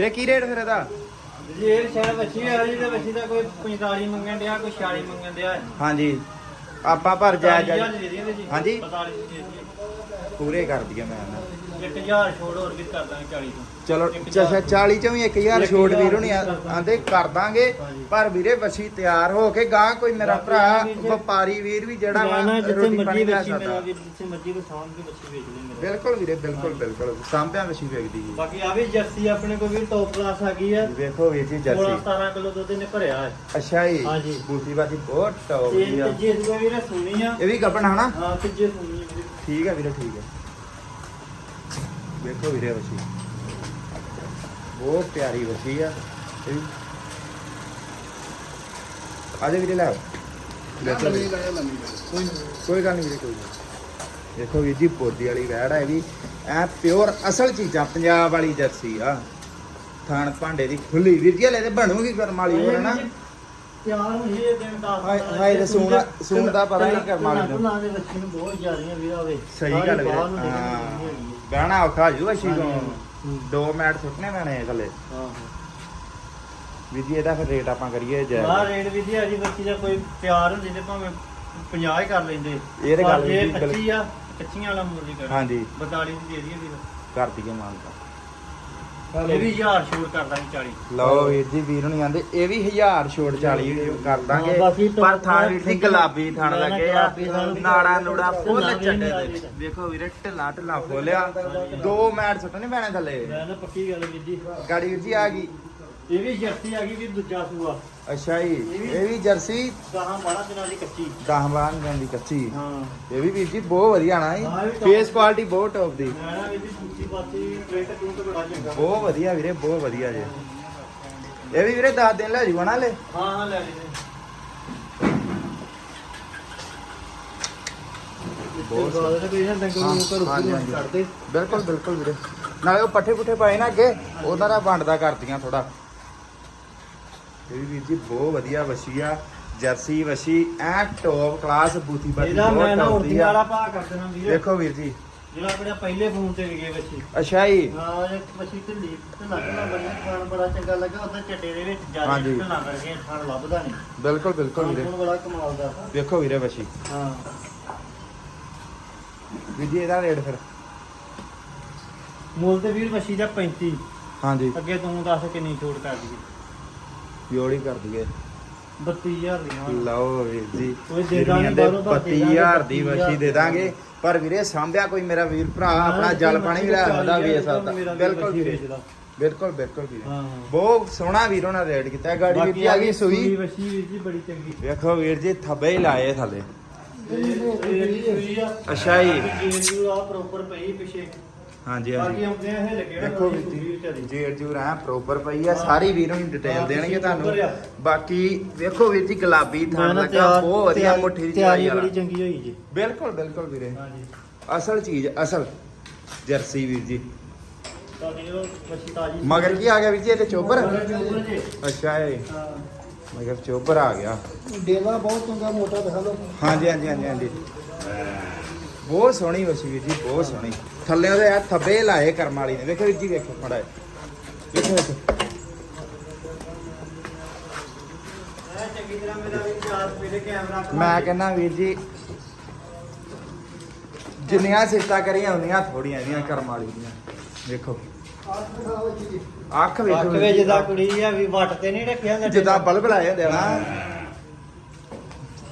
ਇਹ ਕੀ ਰੇਟ ਫਿਰ ਇਹਦਾ? ਜੀ ਇਹ ਸ਼ਾਇਦ ਬੱਚੀ ਆ ਜੀ ਤੇ ਬੱਚੀ ਦਾ ਕੋਈ 45 ਮੰਗਣ ਡਿਆ ਕੋਈ 46 ਮੰਗਣ ਡਿਆ। ਹਾਂਜੀ। ਆਪਾਂ ਭਰ ਜਾਇ ਜਾਇ ਦੇ ਦਿੰਦੇ ਜੀ ਹਾਂਜੀ। 45 ਦੀ ਦੇ ਦਈਏ। ਪੂਰੇ ਕਰ ਦਈਏ ਮੈਂ ਨਾ। 1000 ਛੋੜ ਹੋਰ ਵੀ ਕਰ ਦਾਂਗੇ 40 ਤੋਂ। ਚਲੋ ਅੱਛਾ 40 ਚੋਂ ਵੀ 1000 ਛੋਟ ਵੀਰ ਹੁਣੀ ਆਂਦੇ ਕਰ ਦਾਂਗੇ। ਪਰ ਵੀਰੇ ਵਸੀ ਤਿਆਰ ਹੋ ਕੇ ਗਾਂ ਕੋਈ ਮੇਰਾ ਭਰਾ ਵਪਾਰੀ ਵੀਰ ਵੀ ਜਿਹੜਾ ਵਾ ਨਾ ਜਿੱਥੇ ਰੋਟੀ ਮਰਜ਼ੀ ਪਾਣੀ ਲੈ ਬੱਚੀ ਮੇਰਾ ਸਕਦਾ ਵੀ ਜਿੱਥੇ ਮਰਜ਼ੀ ਕੋ ਸਾਂਭ ਕੇ ਬੱਚੀ ਵੇਚ ਲੈ ਮੇਰਾ। ਬਿਲਕੁਲ ਵੀਰੇ ਬਿਲਕੁਲ ਬਿਲਕੁਲ। ਸਾਂਭਿਆਂ ਵਸੀ ਵੇਖਦੀ ਜੀ। ਬਾਕੀ ਆ ਵੀ ਜਰਸੀ ਆਪਣੇ ਕੋਲ ਵੀ ਟੌਪ ਕਲਾਸ ਆ ਗਈ ਆ। ਵੇਖੋ ਵੀਰ ਜੀ 16 ਜਰਸੀ 17 ਕਿਲੋ ਦੁੱਧ ਨੇ ਭਰਿਆ ਹੈ। ਅੱਛਾ ਜੀ। ਹਾਂਜੀ। ਬੂਟੀ ਬਾਦੀ ਬਹੁਤ ਟੌਪ ਦੀ ਆ ਵੀਰੇ ਸੁਣੀ ਆ। ਇਹ ਵੀ ਗੱਪਣ ਹਨਾ ਹਾਂ ਤੀਜੇ ਸੁਣੀ ਆ ਵੀਰੇ। ਠੀਕ ਹੈ ਵੀਰੇ ਠੀਕ ਹੈ। ਵੇਖੋ ਵੀਰੇ ਵਸੀ। ਬਹੁਤ ਪਿਆਰੀ ਵਸੀ ਆ। ਇਹ ਵੀ। ਆਜੇ ਵੀਰੇ ਲੈ ਆਓ। ਵੇਖੋ ਵੀਰੇ। ਕੋਈ ਕੋਈ ਗੱਲ ਨਹੀਂ ਵੀਰੇ ਕੋਈ ਨਹੀਂ। ਦੇਖੋ ਵੀਰ ਜੀ ਪੋਦੀ ਵਾਲੀ ਵੈੜ ਹੈ ਵੀ। ਐ ਪਿਓਰ ਅਸਲ ਚੀਜ਼ਾਂ ਪੰਜਾਬ ਵਾਲੀ ਜਰਸੀ ਆ। ਥਾਣ ਭਾਂਡੇ ਦੀ ਖੁੱਲੀ। ਵੀਰ ਜੀ ਹਲੇ ਤੇ ਬਣੂਗੀ ਕਰਮ ਵਾਲੀ ਹੋਰ ਨਾ ਤਿਆਰ ਹੋਈ ਇਹ ਦਿਨ ਦਾ ਹਾਏ- ਹਾਏ ਤੇ ਸੂਣ- ਸੂਣ ਦਾ ਪਤਾ ਨਹੀਂ ਕਰਮ ਵਾਲੀ ਨੂੰ। ਨਾ ਦੇ ਬੱਚੇ ਨੂੰ ਬਹੁਤ ਜ਼ਿਆਦੀਆਂ ਵੀਰ ਆਵੇ ਸਹੀ ਗੱਲ ਵੀਰੇ। ਹਾਂ। ਬਹਿਣਾ ਔਖਾ ਜੂ ਅਸ਼ੀ ਤੋਂ ਦੋ ਮੈਟ ਸੁੱਟਨੇ ਪੈਣੇ ਆ ਥੱਲੇ। ਹਾਂ ਵੀਰ ਜੀ ਇਹਦਾ ਫਿਰ ਰੇਟ ਆਪਾਂ ਕਰੀਏ ਜੈ ਬਾਹਰ ਰੇਟ ਵੀ ਦੀ ਆ ਜੀ ਬੱਚੀ ਦਾ ਕੋਈ ਤਿਆਰ ਹੁੰਦੀ ਤੇ ਭਾਵੇਂ 50 ਹੀ ਕਰ ਲੈਂਦੇ। ਇਹ ਤਾਂ ਗੱਲ ਪਰ ਜੇ ਕੱਚੀ ਆ ਕੱਚੀਆਂ ਵਾਲਾ ਮੁੱਲ ਹੀ ਕਰਨਾ ਹਾਂਜੀ। 42 ਦੀ ਦੇ ਦਈਏ ਵੀਰ। ਕਰ ਦਈਏ ਮਾਨਤਾ ਇਹ ਵੀ 1000 ਛੋੜ ਕਰ ਦਾਂਗੇ 40 ਲਓ ਵੀਰ ਜੀ ਵੀਰ ਨੂੰ ਆਂਦੇ ਇਹ ਵੀ 1000 ਛੋਟ 40 ਕਰ ਹਾਂ, ਦਾਂਗੇ ਬਾਕੀ ਤਾਂ ਪਰ ਥਾਂ ਵੀਰ ਜੀ ਗੁਲਾਬੀ ਥਾਣ ਲੱਗੇ ਆ। ਨਾੜਾ ਨੂੜਾ ਫੁੱਲ ਚੱਡੇ ਦੇ। ਵੇਖੋ ਵੀਰੇ ਢਿੱਲਾ ਢਿੱਲਾ ਫੋਲਿਆ ਦੋ ਮੈਟ ਸੁੱਟਣੇ ਪੈਣੇ ਥੱਲੇ। ਮੈਂ ਨਾ ਪੱਕੀ ਗੱਲ ਵੀਰ ਜੀ। ਗਾੜੀ ਵੀਰ ਜੀ ਆ ਗਈ। ਇਹ ਵੀ ਜਰਸੀ ਆ ਗਈ ਵੀ ਦੂਜਾ ਸੂਆ। ਅੱਛਾ ਜੀ ਇਹ ਵੀ ਜਰਸੀ? 10 12 ਦਿਨਾਂ ਦੀ ਕੱਚੀ। 10 ਬਾਰਾਂ ਦਿਨਾਂ ਦੀ ਕੱਚੀ। ਹਾਂ। ਇਹ ਵੀ ਵੀਰ ਜੀ ਬਹੁਤ ਵਧੀਆ ਨਾ ਹਾਂ, ਇਹ ਵੀ ਜੀ top- ਫੇਸ ਕੁਆਲਿਟੀ ਬਹੁਤ ਟੌਪ ਦੀ। ਮੈਂ ਨਾ ਵੀਰ ਜੀ ਦੂਜੀ ਪਾਸੀ ਪ੍ਰਿੰਟ ਪ੍ਰਿੰਟ ਬੜਾ ਚੰਗਾ। ਬਹੁਤ ਵਧੀਆ ਵੀਰੇ ਬਹੁਤ ਵਧੀਆ ਜੇ। ਇਹ ਵੀ ਵੀਰੇ 10 ਦਿਨ ਲੈ ਜੂਗਾ ਨਾ ਲੈ ਹਾਂ ਹਾਂ ਲੈ ਲਈ ਬਹੁਤ ਬਹੁਤ ਜ਼ਿਆਦਾ ਕੋਈ ਨਾ ਡੰਗਰ ਨੂੰ ਘਰ ਹਾਂਜੀ, ਉੱਪਰ ਹਾਂਜੀ। ਕਰਦੇ ਬਿਲਕੁਲ ਬਿਲਕੁਲ ਵੀਰੇ। ਨਾਲੇ ਉਹ ਪੱਠੇ ਪੁੱਠੇ ਪਾਏ ਨਾ ਅੱਗੇ ਉਹਨਾਂ ਦਾ ਵੰਡਦਾ ਕਰਦੀਆਂ ਥੋੜਾ ਇਹ ਵੀ ਵੀਰ ਜੀ ਬਹੁਤ ਵਧੀਆ ਵਸੀ ਆ ਜਰਸੀ ਵਸੀ ਐ ਟੌਪ ਕਲਾਸ ਬੂਥੀ ਬਾਤੀ ਇਹਦਾ ਮੈਂ ਨਾ ਟੌਪ ਦੀ ਉਰਦੀ ਵਾਲਾ ਆ ਭਾ ਕਰ ਦੇਣਾ ਵੀਰੇ। ਦੇਖੋ ਵੀਰ ਜੀ। ਜਿਹੜਾ ਆਪਣੇ ਪਹਿਲੇ ਫੋਨ ਤੇ ਵਿਗੇ ਬੱਚੀ ਅੱਛਾ ਜੀ। ਹਾਂ ਇਹ ਬੱਚੀ ਢਿੱਲੀ ਢਿੱਲਾ ਢਿੱਲਾ ਬਣੀ ਖਾਣ ਬੜਾ ਚੰਗਾ ਲੱਗਾ ਉਹਦੇ ਚੱਡੇ ਦੇ ਵਿੱਚ ਜ਼ਿਆਦਾ ਹਾਂਜੀ। ਢਿੱਲਾ ਕਰਕੇ ਖਾਣ ਲੱਭਦਾ ਨਹੀਂ ਬਿਲਕੁਲ ਬਿਲਕੁਲ ਵੀਰੇ। ਖਾਣ ਬੜਾ ਕਮਾਲ ਦਾ ਵੇਖੋ ਵੀਰੇ ਵਸੀ। ਹਾਂ। ਵੀਰ ਜੀ ਇਹਦਾ ਰੇਟ ਫਿਰ? ਮੁੱਲ ਤੇ ਵੀਰ ਬੱਚੀ ਦਾ 35 ਹਾਂਜੀ। ਅੱਗੇ ਤੂੰ ਦੱਸ ਕਿੰਨੀ ਛੋਟ ਕਰ ਦਈਏ। ਜੋੜੀ ਕਰ ਦਈਏ 32000 ਦੀਆਂ ਲਓ ਵੀਰ ਜੀ ਕੋਈ ਦੇ ਦਾਂਗੇ ਵੀਰ ਦੇ ਬਾਹਰੋਂ ਤਾਂ ਦੇ ਦਾਂਗੇ 32000 ਦੀ 32,000 ਵਸੀ ਦੇ ਦਾਂਗੇ। ਪਰ ਵੀਰੇ ਸਾਂਭਿਆ ਕੋਈ ਮੇਰਾ ਵੀਰ ਭਰਾ ਆਪਣਾ ਜਲ ਪਾਣੀ ਵੀ ਲੈ ਸਕਦਾ ਵੇਚ ਸਕਦਾ ਬਿਲਕੁਲ ਵੀਰੇ। ਬਿਲਕੁਲ ਬਿਲਕੁਲ ਵੀਰੇ। ਬਹੁਤ ਸੋਹਣਾ ਵੀਰ ਉਹਨਾਂ ਰੇਟ ਕੀਤਾ। ਗਾੜੀ ਜੀ ਆ ਗਈ ਸੂਈ। ਵਸੀ ਵੀਰ ਜੀ ਬੜੀ ਚੰਗੀ। ਵੇਖੋ ਵੀਰ ਜੀ ਥੱਬੇ ਹੀ ਲਾਏ ਥੱਲੇ। ਅੱਛਾ ਜੀ। ਜੀ ਆ ਪ੍ਰੋਪਰ ਪਈ ਪਿਛੇ। ਹਾਂਜੀ ਬਾਕੀ ਹਾਂਜੀ ਆਉਂਦੇ ਆ ਇਹ ਲੱਗੇ ਦੇਖੋ ਵੀਰ ਜੀ ਜੇਰ ਜੂਰ ਐ ਪ੍ਰੋਪਰ ਪਈ ਆ ਸਾਰੀ ਵੀਰ ਨੂੰ ਡਿਟੇਲ ਦੇਣਗੇ ਤੁਹਾਨੂੰ। ਬਾਕੀ ਵੇਖੋ ਵੀਰ ਜੀ ਗੁਲਾਬੀ ਥਾਂ ਲੱਗਾ ਬਹੁਤ ਵਧੀਆ ਮੁੱਠੀ ਦੀ ਤਿਆਰੀ ਚੜਾਈ ਬੜੀ ਚੰਗੀ ਹੋਈ ਜੀ। ਬਿਲਕੁਲ ਬਿਲਕੁਲ ਵੀਰੇ। ਹਾਂਜੀ। ਅਸਲ ਚੀਜ਼ ਅਸਲ। ਜਰਸੀ ਵੀਰ ਜੀ। ਮੱਛੀ ਤਾਜੀ ਮਗਰ ਕੀ ਆ ਗਿਆ ਵੀਰ ਜੀ ਇਹ ਤੇ ਚੋਬਰ ਮਗਰ ਚੋਬਰ ਜੀ। ਅੱਛਾ ਇਹ। ਹਾਂ। ਮਗਰ ਚੋਬਰ ਆ ਗਿਆ। ਡੇਵਾ ਬਹੁਤ ਚੰਗਾ ਮੋਟਾ ਦਿਖਾ ਲਓ। ਹਾਂਜੀ ਹਾਂਜੀ ਹਾਂਜੀ ਹਾਂਜੀ। ਬਹੁਤ ਸੋਹਣੀ ਵਸੀ ਵੀਰ ਜੀ ਬਹੁਤ ਸੋਹਣੀ। ਥੱਲੇ ਉਹਦੇ ਆ ਥੱਬੇ ਲਾਏ ਕਰਮ ਵਾਲੀ ਨੇ। ਵੇਖੋ ਵੀਰ ਜੀ ਵੇਖੋ ਮੜਾ ਵੇਖੋ ਵੇਖੋ। ਮੈਂ ਕਹਿੰਦਾ ਵੀਰ ਜੀ ਜਿੰਨੀਆਂ ਸਿਫਤਾਂ ਕਰੀਆਂ ਹੁੰਦੀਆਂ ਥੋੜੀਆਂ ਇਹਦੀਆਂ ਕਰਮ ਵਾਲੀ ਦੀਆਂ। ਵੇਖੋ। ਅੱਖ ਵੇਖੋ ਅੱਖ ਵੀਰ ਵਿੱਚ ਜੀ, ਦਾ ਕੁੜੀ ਆ ਵੀ ਵੱਟ ਤੇ ਨਹੀਂ ਰੱਖਿਆ ਹੁੰਦਾ ਜਿੱਦਾਂ ਬਲਬ ਲਾਏ ਹੁੰਦੇ ਆ ਨਾ।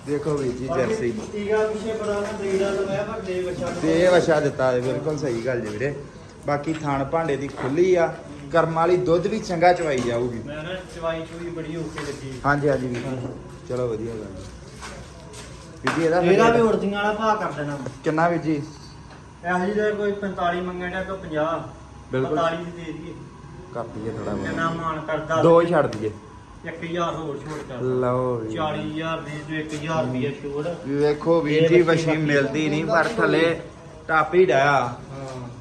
ਦੇਖੋ ਵੀਰ ਜੀ ਜਰਸੀ ਟੀਗਾ ਪਿੱਛੇ ਲਵਾਇਆ ਪਰ ਦੇ ਵਛਾ ਦਿੱਤਾ ਹੈ ਬਿਲਕੁਲ ਸਹੀ ਗੱਲ ਜੀ ਵੀਰੇ। ਬਾਕੀ ਥਾਣ ਭਾਂਡੇ ਦੀ ਖੁੱਲੀ ਆ ਕਰਮ ਵਾਲੀ ਦੁੱਧ ਵੀ ਚੰਗਾ ਚਵਾਈ ਜਾਊਗੀ। ਮੈਂ ਨਾ ਚਵਾਈ ਚੂਈ ਬੜੀ ਓਕੇ ਲੱਗੀ। ਹਾਂਜੀ ਹਾਂਜੀ ਵੀਰ। ਜੀ। ਚਲੋ ਵਧੀਆ ਗੱਲ। ਵੀਰ ਜੀ ਇਹਦਾ ਫਿਰ ਇਹਦਾ ਵੀ ਰੇਟ ਉਰਦੀਆਂ ਵਾਲਾ ਭਾਅ ਕਰ ਦੇਣਾ। ਕਿੰਨਾ ਵੀਰ ਜੀ? ਇਹੋ ਜਿਹੀ ਦਾ ਕੋਈ 45 ਮੰਗਣ ਦਾ ਕੋਈ 50 ਬਿਲਕੁਲ। 45 ਦੀ ਦੇ ਦਈਏ। ਕਰ ਦਈਏ ਥੋੜਾ ਕਿੰਨਾ ਮਾਨ ਕਰਦਾ। ਦੋ ਹੀ ਛੱਡ ਦਈਏ। 1000 ਹੋਰ ਛੋੜ ਕਰ ਲਓ ਵੀਰ ਜੀ। 40000 ਦੀ ਜੋ 1000 ਰੁਪਏ ਛੋੜ ਵੇਖੋ ਵੀਰ ਇਹ ਜੀ ਵੱਛੀ ਵਸ਼ੀ ਮਿਲਦੀ ਨਹੀਂ ਪਰ ਥੱਲੇ ਟਾਪੀ ਡਾਇਆ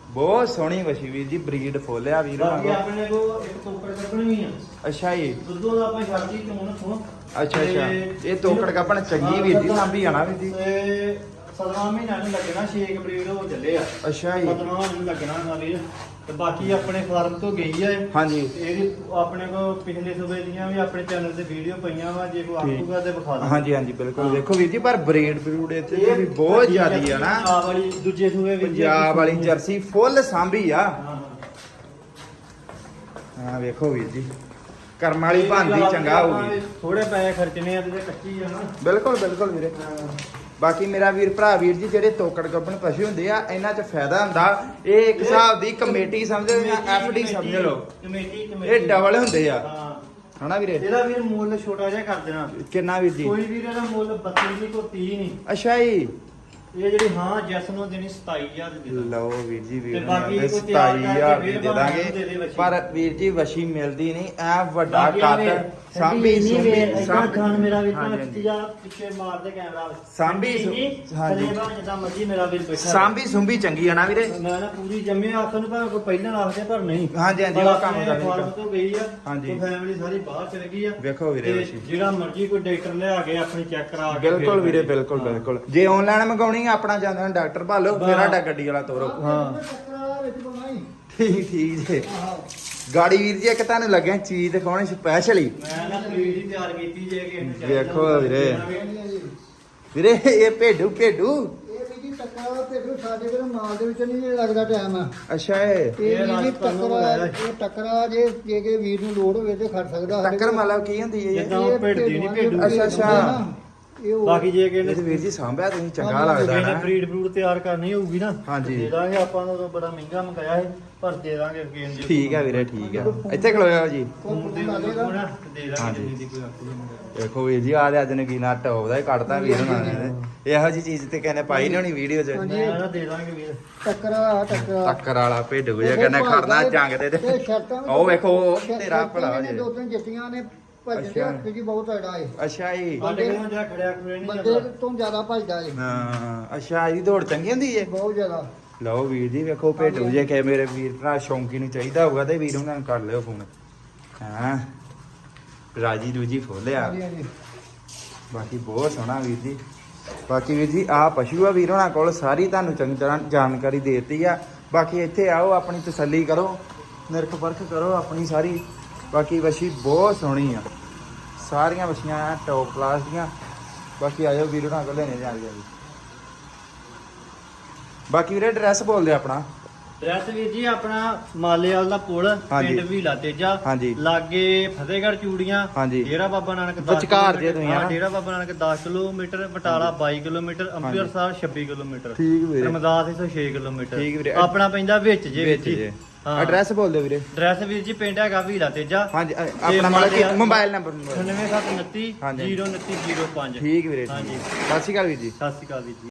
ਬਹੁਤ ਸੋਹਣੀ ਵਸ਼ੀ ਵੀਰ ਜੀ ਬਰੀਡ ਫੋਲਿਆ ਵੀਰ ਹੋਣਾ ਬਾਕੀ ਕੋਲ। ਆਪਣੇ ਕੋ ਇੱਕ ਟੋਕਰ ਕੱਢਣੀ ਵੀ ਆ। ਅੱਛਾ ਜੀ। ਦੁੱਧੋਂ ਦਾ ਆਪਾਂ ਛੱਡਦੀ ਚੋਣ ਤੋਂ ਅੱਛਾ ਅੱਛਾ। ਇਹ ਤੋਕੜ ਕੱਪਣ ਚੰਗੀ ਵੀਰ ਜੀ ਸਾਂਭੀ ਆਣਾ ਵੀਰ ਜੀ। ਤੇ ਸਤਵਾਂ ਮਹੀਨਾ ਨੂੰ ਲੱਗਣਾ 6 ਬਰੀਡ ਹੋ ਚੱਲੇ ਆ। ਅੱਛਾ ਜੀ। ਸਤਵਾਂ ਨੂੰ ਲੱਗਣਾ ਨਾ ਵੀਰ ਤੇ ਬਾਕੀ ਆਪਣੇ ਫਾਰਮ ਤੋਂ ਗਈ ਆ ਇਹ। ਹਾਂਜੀ। ਇਹਦੀ ਆਪਣੇ ਕੋ ਪਿਛਲੇ ਸੂਬੇ ਦੀਆਂ ਵੀ ਆਪਣੇ ਚੈਨਲ ਤੇ ਵੀਡੀਓ ਪਈਆਂ ਵਾ ਜੇ ਕੋਈ ਠੀਕ। ਆਖੂਗਾ ਤੇ ਵਿਖਾ ਦਾਂ ਹਾਂਜੀ ਹਾਂਜੀ ਬਿਲਕੁਲ। ਹਾਂ। ਵੇਖੋ ਵੀਰ ਜੀ ਪਰ ਬਰੀਡ ਬਰੂਡ ਇੱਥੇ ਵੀ ਬਹੁਤ ਜ਼ਿਆਦੀ ਆ ਨਾ। ਪੰਜਾਬ ਵਾਲੀ ਦੂਜੇ ਸੂਬੇ ਵੀ ਪੰਜਾਬ ਵਾਲੀ ਜਰਸੀ ਫੁੱਲ ਸਾਂਭੀ ਆ। ਹਾਂ, ਹਾਂ। ਹਾਂ ਵੇਖੋ ਵੀਰ ਜੀ। ਕਰਮ ਵਾਲੀ ਭਾਂਦੀ ਚੰਗਾ ਹੋਊਗੀ ਥੋੜੇ ਪੈਸੇ ਖਰਚਣੇ ਆ ਤੇ ਕੱਚੀ ਆ ਨਾ। ਬਿਲਕੁਲ ਬਿਲਕੁਲ ਵੀਰੇ। ਬਾਕੀ ਮੇਰਾ ਵੀਰ ਭਰਾ ਵੀਰ ਜੀ ਜਿਹੜੇ ਤੋਕੜ ਗੱਬਣ ਪਸ਼ੂ ਹੁੰਦੇ ਆ ਇਹਨਾਂ 'ਚ ਫਾਇਦਾ ਹੁੰਦਾ। ਇਹ ਇੱਕ ਹਿਸਾਬ ਦੀ ਕਮੇਟੀ ਸਮਝੋ ਜਾਂ ਐਫਡੀ ਸਮਝ ਲਓ। Committee committee. ਇਹ ਡਬਲ ਹੁੰਦੇ ਆ। ਹਾਂ। ਹਨਾ ਵੀਰੇ? ਇਹਦਾ ਵੀਰ ਮੁੱਲ ਛੋਟਾ ਜਿਹਾ ਕਰ ਦੇਣਾ। ਕਿੰਨਾ ਵੀਰ ਜੀ? ਕੋਈ ਵੀਰ ਇਹਦਾ ਮੁੱਲ 32 ਨਹੀਂ ਕੋਈ 30 ਨਹੀਂ। ਅੱਛਾ ਜੀ। ਇਹ ਜਿਹੜੀ ਹਾਂ ਜੈਸ ਨੂੰ ਦੇਣੀ 27000 ਦੀ ਦੇ। ਲਓ ਵੀਰ ਜੀ ਵੀਰ ਤੇ ਬਾਕੀ ਨੇ ਕੋਈ ਤਿਆਰ 27000 ਕਰਕੇ ਦੀ ਫਿਰ ਦੇ ਦੇ। ਪਰ ਵੀਰ ਜੀ ਵਸ਼ੀ ਮਿਲਦੀ ਨਹੀਂ ਐ ਵੱਡਾ ਬਾਕੀ ਕੱਦ ਸਾਂਭੀ ਵੇਖ, ਏਦਾਂ ਸਾਂਭੀ ਖਾਨ ਮੇਰਾ ਵੀਰ ਹਾਂਜੀ, ਤਾਂ ਹਾਂਜੀ। ਜਾ ਪਿੱਛੇ ਮਾਰਦੇ ਕੈਮਰਾ ਸਾਂਭੀ ਸੁ- ਹਾਂਜੀ ਹਾਂਜੀ। ਜਿੱਦਾਂ ਮਰਜ਼ੀ ਮੇਰਾ ਵੀਰ ਬੈਠਾ ਸਾਂਭੀ ਸੁੰਭੀ ਚੰਗੀ ਆ ਨਾ ਵੀਰੇ ਮੈਂ ਨਾ ਪੂਰੀ ਜੰਮੇ ਆਖਣ ਨੂੰ ਭਾਵੇਂ ਕੋਈ ਪਹਿਲਾਂ ਆਖਦੇ ਪਰ ਨਹੀਂ ਹਾਂਜੀ, ਹਾਂਜੀ, ਉਹ ਕੰਮ ਕਰਨੀ ਫਾਰਮ। ਤੋਂ ਗਈ ਆ ਹਾਂਜੀ। ਉਹ ਫੈਮਿਲੀ ਸਾਰੀ ਬਾਹਰ ਚਲ ਗਈ ਆ ਵੇਖੋ ਵੀਰੇ ਤੇ ਵਸ਼ੀ ਜਿਹੜਾ ਮਰਜ਼ੀ ਕੋਈ ਡਾਕਟਰ ਲਿਆ ਕੇ ਆਪਣੀ ਚੈੱਕ ਕਰਾ ਕੇ ਬਿਲਕੁਲ ਵੀਰੇ। ਬਿਲਕੁਲ। ਬਿਲਕੁਲ ਜੇ ਆਨਲਾਈਨ ਮੰਗਾਉਣੀ ਆ ਆਪਣਾ ਜਾਂਦਾ ਡਾਕਟਰ ਭਾਲੋ ਫਿਰ। ਸਾਡਾ ਗੱਡੀ ਵਾਲਾ ਤੋਰੋ ਹਾਂ ਠੀਕ ਠੀਕ ਜੀ ਗਾੜੀ ਵੀਰ ਜੀ ਇੱਕ ਤੁਹਾਨੂੰ ਲੱਗਿਆ ਚੀਜ਼ ਦਿਖਾਉਣੀ ਸਪੈਸ਼ਲੀ ਮੈਂ ਨਾ ਪਲੀਟ ਹੀ ਤਿਆਰ ਕੀਤੀ ਜੇ ਕਿ ਵੇਖੋ ਵੀਰੇ। ਵੀਰੇ ਇਹ ਭੇਡੂ ਭੇਡੂ ਇਹ ਵੀ ਜੀ ਟੱਕਰਾ ਤੇ ਫਿਰ ਸਾਡੇ ਕੋਲ ਮਾਲ ਦੇ ਵਿੱਚ ਨਹੀਂ ਲੱਗਦਾ ਟਾਈਮ ਆ ਅੱਛਾ ਇਹ ਇਹ ਵੀ ਜੀ ਰਾਜਸਥਾਨ ਨੂੰ ਟੱਕਰਾ ਲਾਇਆ। ਇਹ ਟੱਕਰਾ ਜੇ ਜੇ ਕੇ ਵੀਰ ਨੂੰ ਲੋੜ ਹੋਵੇ ਤੇ ਖੜ ਸਕਦਾ ਸਾਡੇ ਟੱਕਰ ਕੋਲ। ਮਤਲਬ ਕੀ ਹੁੰਦੀ ਹੈ ਇਹ? ਜਿੱਦਾਂ ਉਹ ਭੇਡਦੀ ਨੀ, ਭੇਡੂ ਅੱਛਾ, ਅੱਛਾ। ਇਹ ਉਹ- ਬਾਕੀ ਜੇ ਕਿ ਇਹ ਤੇ ਵੀਰ ਜੀ ਸਾਂਭਿਆ ਤੁਸੀਂ ਚੰਗਾ ਲੱਗਦਾ ਨਾ। ਬਰੀਡ ਬਰੂਡ ਤਿਆਰ ਕਰਨੀ ਹੋਊਗੀ ਨਾ ਹਾਂਜੀ। ਦੇ ਦਾਂਗੇ ਆਪਾਂ ਨੂੰ ਉਦੋਂ ਬੜਾ ਮਹਿੰਗਾ ਮੰਗਾਇਆ ਸੀ ਪਰ ਦੇ ਦਾਂਗੇ ਅੱਗੇ ਜੇ ਠੀਕ ਆ ਵੀਰੇ ਠੀਕ ਆ। ਇੱਥੇ ਖਲੋਇਆ ਜੀ। ਫੋਨ ਦੇ ਦੇਗਾ ਦੇ ਦਾਂਗੇ ਹਾਂਜੀ। ਜਿੰਨੀ ਦੀ ਕੋਈ ਆਖੂਗਾ ਮੰਗਾਇਆ ਦੇਖੋ ਵੀਰ ਜੀ ਆ ਦੇ ਅੱਜ ਨਗੀਨਾ ਟੌਪ ਦਾ ਹੀ ਕੱਢਦਾ ਵੀਰ ਹੁਣਾਂ ਨੇ। ਇਹੋ ਜੀ ਚੀਜ਼ ਤੇ ਕਹਿੰਦੇ ਪਾਈ ਨਹੀਂ ਹੋਣੀ ਵੀਡੀਓ 'ਚ। ਹਾਂਜੀ। ਮੈਂ ਨਾ ਦੇ ਦਾਂਗੇ ਵੀਰ। ਟੱਕਰਾ ਟੱਕਰਾ। ਟੱਕਰ ਵਾਲਾ ਭੇਡੂ ਜੇ ਕਹਿੰਦੇ ਖੜਨਾ ਜੰਗ ਦੇ ਤੇ। ਉਹ ਵੇਖੋ ਉਹ ਤੇਰਾ ਭਲਾ ਨੇ ਜੇ। ਦੋ ਤਿੰਨ ਜਿੱਤੀਆਂ ਨੇ। ਭੱਜ ਅੱਛਾ। ਕੇ ਜੀ ਬਹੁਤ ਅੜਾ ਏ। ਅੱਛਾ ਜੀ। ਸਾਡੇ ਕੋਲ ਜਿਹੜਾ ਖੜਿਆ ਖੁੜੇ ਨਹੀਂ ਬੰਦੇ ਜਾਂਦਾ ਤੋਂ ਜ਼ਿਆਦਾ ਭੱਜਦਾ ਏ। ਹਾਂ ਅੱਛਾ ਇਹਦੀ ਦੌੜ ਚੰਗੀ ਹੁੰਦੀ ਏ? ਬਹੁਤ ਜ਼ਿਆਦਾ। ਲਓ ਵੀਰ ਜੀ ਵੇਖੋ ਭੇਡੂ ਜੇ ਕਿ ਮੇਰੇ ਵੀਰ ਭਰਾ ਸ਼ੌਂਕੀ ਨੂੰ ਚਾਹੀਦਾ ਹੋਊਗਾ ਤੇ ਵੀਰ ਉਹਨਾਂ ਨੂੰ ਕਰ ਲਿਓ ਫੋਨ। ਹਾਂ? ਰਾਜੀ ਰੂਜੀ ਫੋਲਿਆ। ਹਾਂਜੀ ਹਾਂਜੀ। ਬਾਕੀ ਬਹੁਤ ਸੋਹਣਾ ਵੀਰ ਜੀ। ਬਾਕੀ ਵੀਰ ਜੀ ਆ ਪਸ਼ੂ ਆ ਵੀਰ ਹੋਣਾ ਕੋਲ ਸਾਰੀ ਤੁਹਾਨੂੰ ਚੰਗੀ ਤਰ੍ਹਾਂ ਜਾਣਕਾਰੀ ਦੇ ਦਿੱਤੀ ਆ। ਬਾਕੀ ਇੱਥੇ ਆਓ ਆਪਣੀ ਤਸੱਲੀ ਕਰੋ ਨਿਰਖ ਪਰਖ ਕਰੋ ਆਪਣੀ ਸਾਰੀ ਬਾਕੀ ਵਸ਼ੀ ਬਹੁਤ ਸੋਹਣੀ ਆ। ਸਾਰੀਆਂ ਵਸ਼ੀਆਂ ਟੌਪ ਕਲਾਸ ਦੀਆਂ। ਬਾਕੀ ਆਜੋ ਵੀਰ ਹੋਣਾ ਲੈਣੇ ਜਾਣਗੇ ਬਾਕੀ ਵੀਰੇ ਐਡਰੈਸ ਬੋਲ ਦੇ ਆਪਣਾ। ਡਰੈਸ ਵੀਰ ਜੀ ਆਪਣਾ ਮਾਲੇਵਾਲ ਦਾ ਪੁਲ ਹਾਂਜੀ। ਪਿੰਡ ਵੀਲਾ ਤੇਜਾ ਹਾਂਜੀ। ਲਾਗੇ ਫਤਿਹਗੜ੍ਹ ਚੂੜੀਆਂ ਹਾਂਜੀ। ਡੇਰਾ ਬਾਬਾ ਨਾਨਕ 10 ਵਿਚਕਾਰ ਜੇ ਕਿਲੋਮੀਟਰ, ਤੁਸੀਂ, ਹਾਂ, ਹਨਾ? Dera Baba Nanak 10 kilometre Batala 22 kilometre Amritsar 26 kilometre ਠੀਕ ਵੀਰੇ ਰਮਦਾਸ 106 ਕਿਲੋਮੀਟਰ ਠੀਕ ਵੀਰੇ। ਆਪਣਾ ਪੈਂਦਾ ਵਿੱਚ ਜੇ ਵਿੱਚ ਜੇ ਜੀ ਹਾਂ ਐਡਰੈਸ ਬੋਲ ਦਿਓ ਵੀਰੇ ਡਰੈਸ ਵੀਰ ਜੀ ਪਿੰਡ ਹੈਗਾ ਵੀਲਾ ਤੇਜਾ ਹਾਂਜੀ ਅ- ਆਪਣਾ ਮਤਲਬ ਕਿ ਮੋਬਾਈਲ ਨੰਬਰ 9729 ਹਾਂਜੀ। 02905 ਠੀਕ ਵੀਰੇ ਹਾਂਜੀ। ਸਤਿ ਸ਼੍ਰੀ ਅਕਾਲ ਵੀਰ ਜੀ ਸਤਿ ਸ਼੍ਰੀ ਅਕਾਲ ਵੀਰ ਜੀ